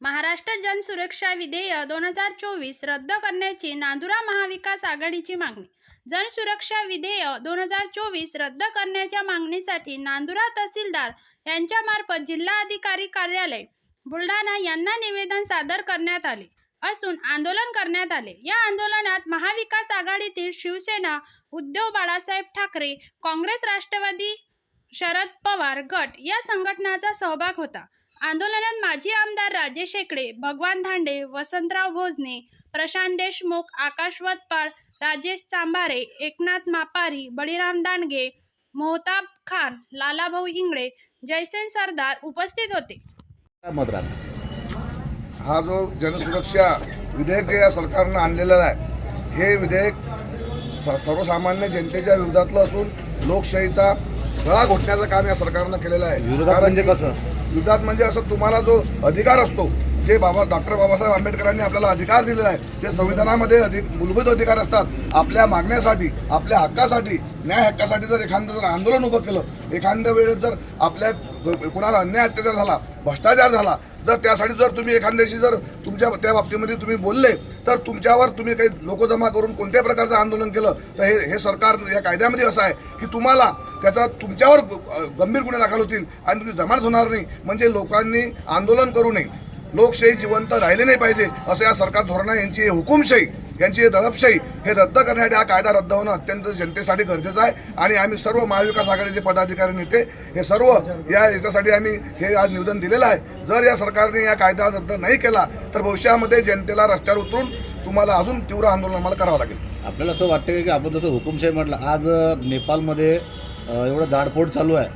महाराष्ट्र जनसुरक्षा विधेयक दोन हजार चोवीस रद्द करण्याची नांदुरा महाविकास आघाडीची मागणी. जनसुरक्षा विधेयक दोन हजार चोवीस रद्द करण्याच्या मागणीसाठी नांदुरा तहसीलदार यांच्यामार्फत जिल्हाधिकारी कार्यालय बुलढाणा यांना निवेदन सादर करण्यात आले असून आंदोलन करण्यात आले. या आंदोलनात महाविकास आघाडीतील शिवसेना उद्धव बाळासाहेब ठाकरे काँग्रेस राष्ट्रवादी शरद पवार गट या संघटनाचा सहभाग होता. आंदोलनात माजी आमदार राजेश शेकडे भगवान धांडे वसंतराव भोजने प्रशांत देशमुख आकाश वतपाळ राजेश चांभारे एकनाथ मापारी बळीराम दांडगे मोहताब खान लालाभाऊ इंगळे जयसेन सरदार उपस्थित होते. हा जो जनसुरक्षा विधेयक या सरकारनं आणलेलं आहे हे विधेयक सर्वसामान्य जनतेच्या विरोधातलं असून लोकशाहीचा गळा घोटण्याचं काम या सरकारनं केलेलं आहे. विरोधात म्हणजे कसं? विरोधात म्हणजे असं तुम्हाला जो अधिकार असतो जे बाबा डॉक्टर बाबासाहेब आंबेडकरांनी आपल्याला अधिकार दिलेला आहे. ते संविधानामध्ये अधिक मूलभूत अधिकार असतात आपल्या मागण्यासाठी आपल्या हक्कासाठी न्याय हक्कासाठी जर एखादं जर आंदोलन उभं केलं एखाद्या वेळेस जर आपल्या कुणाला अन्याय अत्याचार झाला भ्रष्टाचार झाला जर त्यासाठी जर तुम्ही एखाद्याशी जर तुमच्या त्या बाबतीमध्ये तुम्ही बोलले तर तुमच्यावर तुम्ही काही लोक जमा करून कोणत्या प्रकारचं आंदोलन केलं तर हे हे सरकार या कायद्यामध्ये असं आहे की तुम्हाला त्याचा तुमच्यावर गंभीर गुन्हे दाखल होतील आणि तुम्ही जमाच होणार नाही. म्हणजे लोकांनी आंदोलन करू नये. लोकशाही जिवंत राहिले नाही पाहिजे असं या सरकार धोरणं यांची ही हुकुमशाही यांची ही दडपशाही हे रद्द करण्यासाठी हा कायदा रद्द होणं अत्यंत जनतेसाठी गरजेचं आहे. आणि आम्ही सर्व महाविकास आघाडीचे पदाधिकारी नेते हे सर्व या याच्यासाठी आम्ही हे आज निवेदन दिलेलं आहे. जर या सरकारने या कायदा रद्द नाही केला तर भविष्यामध्ये जनतेला रस्त्यावर उतरून तुम्हाला अजून तीव्र आंदोलन आम्हाला करावं लागेल. आपल्याला असं वाटतं की आपण जसं हुकुमशाही म्हटलं आज नेपालमध्ये नेपाळमध्ये एवढं जाडपोट चालू आहे.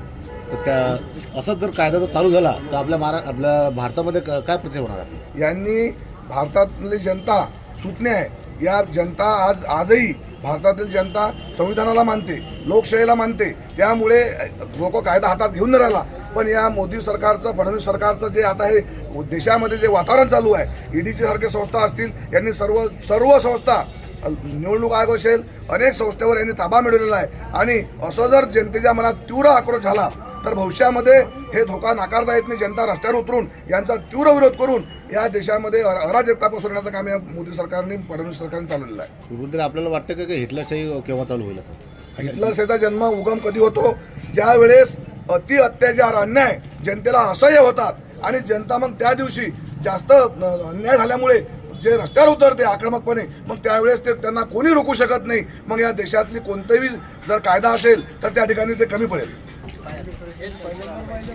तर त्या असंच जर कायदा जर चालू झाला तर आपल्या महारा आपल्या भारतामध्ये क- काय प्रति होणार आहे? यांनी भारतातली जनता सुटणे आहे. या जनता आज आजही भारतातील जनता संविधानाला मानते लोकशाहीला मानते. त्यामुळे लोक कायदा हातात घेऊन नाही राहिला. पण या मोदी सरकारचं फडणवीस सरकारचं जे आता हे देशामध्ये जे वातावरण चालू आहे ईडीची सारखे संस्था असतील यांनी सर्व सर्व संस्था निवडणूक आयोग असेल अनेक संस्थेवर यांनी ताबा मिळवलेला आहे. आणि असं जर जनतेच्या मनात तीव्र आक्रोश झाला तर भविष्यामध्ये हे धोका नाकारता येत नाही जनता रस्त्यावर उतरून यांचा तीव्र विरोध करून या देशामध्ये अराजकता पसरण्याचं काम या मोदी सरकारने फडणवीस सरकारने चालवलेलं आहे. आपल्याला वाटतं का की हिटलरशाही केव्हा चालू होईल हिटलरचा जन्म उगम कधी होतो? ज्या वेळेस अति अत्याचार अन्याय जनतेला असह्य होतात आणि जनता मग त्या दिवशी जास्त अन्याय झाल्यामुळे जे रस्त्यावर उतरते आक्रमकपणे मग त्यावेळेस ते त्यांना कोणी रोखू शकत नाही. मग या देशातली कोणतेही जर कायदा असेल तर त्या ठिकाणी ते कमी पडेल. हेच पहिल्यांदा पाहिजे